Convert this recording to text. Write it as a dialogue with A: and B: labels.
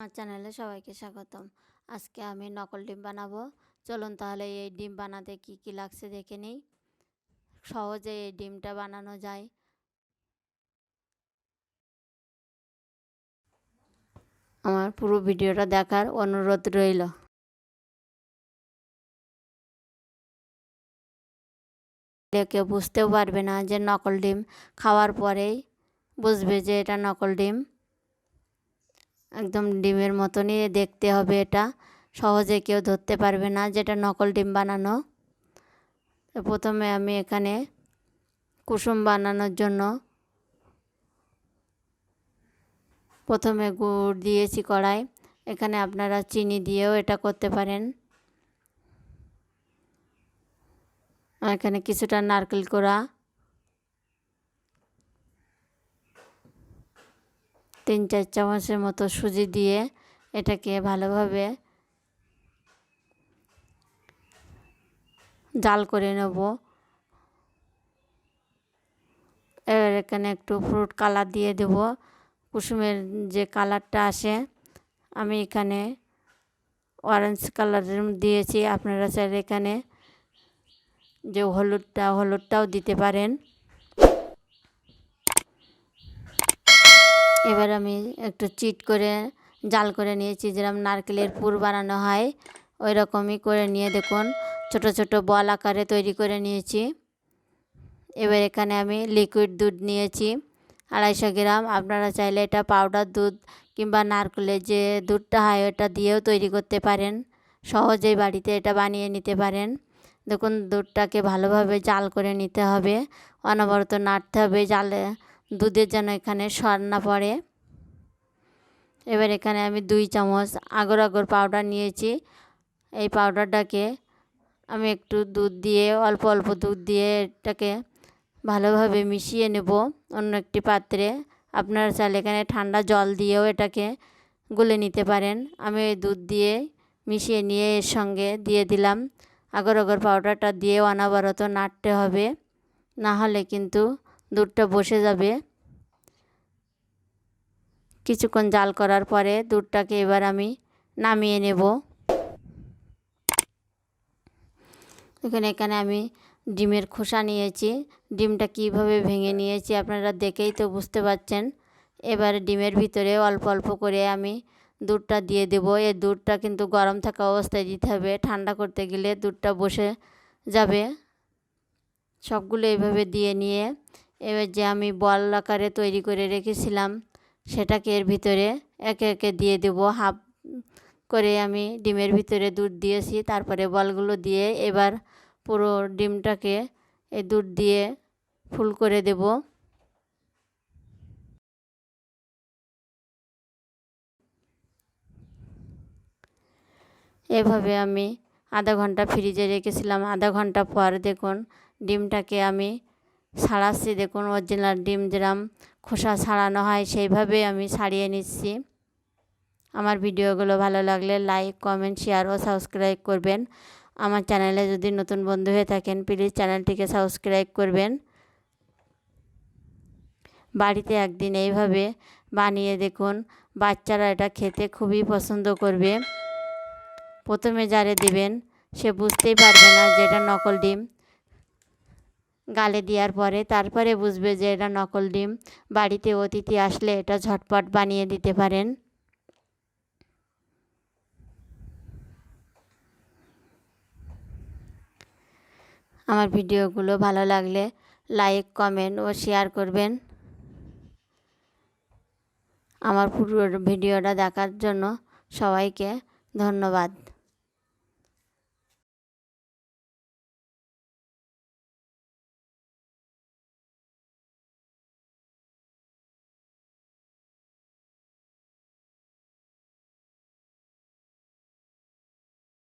A: আমার চ্যানেলে সবাইকে স্বাগতম। আজকে আমি নকল ডিম বানাবো। চলুন তাহলে এই ডিম বানাতে কি কি লাগছে দেখে নিই। সহজে এই ডিমটা বানানো যায়। আমার পুরো ভিডিওটা দেখার অনুরোধ রইল। কেউ বুঝতেও পারবে না যে নকল ডিম খাওয়ার পরেই বুঝবে যে এটা নকল ডিম। একদম ডিমের মতনই দেখতে হবে এটা। সহজে কেউ ধরতে পারবে না যেটা নকল ডিম বানানো। প্রথমে আমি এখানে কুসুম বানানোর জন্য প্রথমে গুড় দিয়েছি কড়াই। এখানে আপনারা চিনি দিয়েও এটা করতে পারেন। এখানে কিছুটা নারকেল কোড়া তিন চার চামচের মতো সুজি দিয়ে এটাকে ভালোভাবে জাল করে নেব। এবার এখানে একটু ফ্রুট কালার দিয়ে দেব। কুসুমের যে কালারটা আসে, আমি এখানে অরেঞ্জ কালার দিয়েছি। আপনারা চাইলে এখানে যে হলুদটা, হলুদটাও দিতে পারেন। এবার আমি একটু চিট করে জাল করে নিয়েছি যেরকম নারকেলের পুর বানানো হয় ওই রকমই করে নিয়ে দেখুন, ছোট ছোট বল আকারে তৈরি করে নিয়েছি। এবার এখানে আমি লিকুইড দুধ নিয়েছি, আড়াইশো গ্রাম, আপনারা চাইলে এটা পাউডার দুধ কিংবা নারকেলের যে দুধটা হয়, ওটা দিয়েও তৈরি করতে পারেন, সহজেই বাড়িতে এটা বানিয়ে নিতে পারেন। দেখুন, দুধটাকে ভালোভাবে জাল করে নিতে হবে, অনবরত নাড়তে হবে জালে। দুধের যেন এখানে সর না পড়ে। এবার এখানে আমি দুই চামচ আগর আগর পাউডার নিয়েছি। এই পাউডারটাকে আমি একটু দুধ দিয়ে, অল্প অল্প দুধ দিয়ে এটাকে ভালোভাবে মিশিয়ে নেব অন্য একটি পাত্রে। আপনারা চাইলে এখানে ঠান্ডা জল দিয়েও এটাকে গুলে নিতে পারেন। আমি ওই দুধ দিয়ে মিশিয়ে নিয়ে এর সঙ্গে দিয়ে দিলাম। আগর আগর পাউডারটা দিয়ে অনাবরত নাড়তে হবে। না হলে কিন্তু দুধটা বসে যাবে। কিছুক্ষণ জাল করার পরে দুধটাকে এবার আমি নামিয়ে নেব। এখানে এখানে আমি ডিমের খোসা নিয়েছি। ডিমটা কীভাবে ভেঙে নিয়েছি আপনারা দেখেই তো বুঝতে পারছেন এবার ডিমের ভিতরে অল্প অল্প করে আমি দুধটা দিয়ে দেব। এই দুধটা কিন্তু গরম থাকা অবস্থায় দিতে হবে। ঠান্ডা করতে গেলে দুধটা বসে যাবে। সবগুলো এইভাবে দিয়ে নিয়ে এবার যে আমি বল আকারে তৈরি করে রেখেছিলাম, সেটাকে এর ভিতরে একে একে দিয়ে দেবো। হাফ করে আমি ডিমের ভিতরে দুধ দিয়েছি, তারপরে বলগুলো দিয়ে এবার পুরো ডিমটাকে এই দুধ দিয়ে ফুল করে দেব। এভাবে আমি আধা ঘণ্টা ফ্রিজে রেখেছিলাম। আধা ঘণ্টা পর দেখুন, ডিমটাকে আমি ছাড়াচ্ছি দেখুন অরিজিনাল ডিম যেরম খোসা ছাড়ানো হয় সেইভাবে আমি ছাড়িয়ে নিচ্ছি। আমার ভিডিওগুলো ভালো লাগলে লাইক, কমেন্ট, শেয়ার ও সাবস্ক্রাইব করবেন। আমার চ্যানেলে যদি নতুন বন্ধু হয়ে থাকেন, প্লিজ চ্যানেলটিকে সাবস্ক্রাইব করবেন। বাড়িতে একদিন এইভাবে বানিয়ে দেখুন, বাচ্চারা এটা খেতে খুবই পছন্দ করবে। প্রথমে যারে দিবেন, সে বুঝতেই পারবে না যে এটা নকল ডিম। গালে দেওয়ার পরে তারপরে বুঝবে যে এটা নকল ডিম। বাড়িতে অতিথি আসলে এটা ঝটপট বানিয়ে দিতে পারেন। আমার ভিডিওগুলো ভালো লাগলে লাইক, কমেন্ট ও শেয়ার করবেন। আমার পুরো ভিডিওটা দেখার জন্য সবাইকে ধন্যবাদ।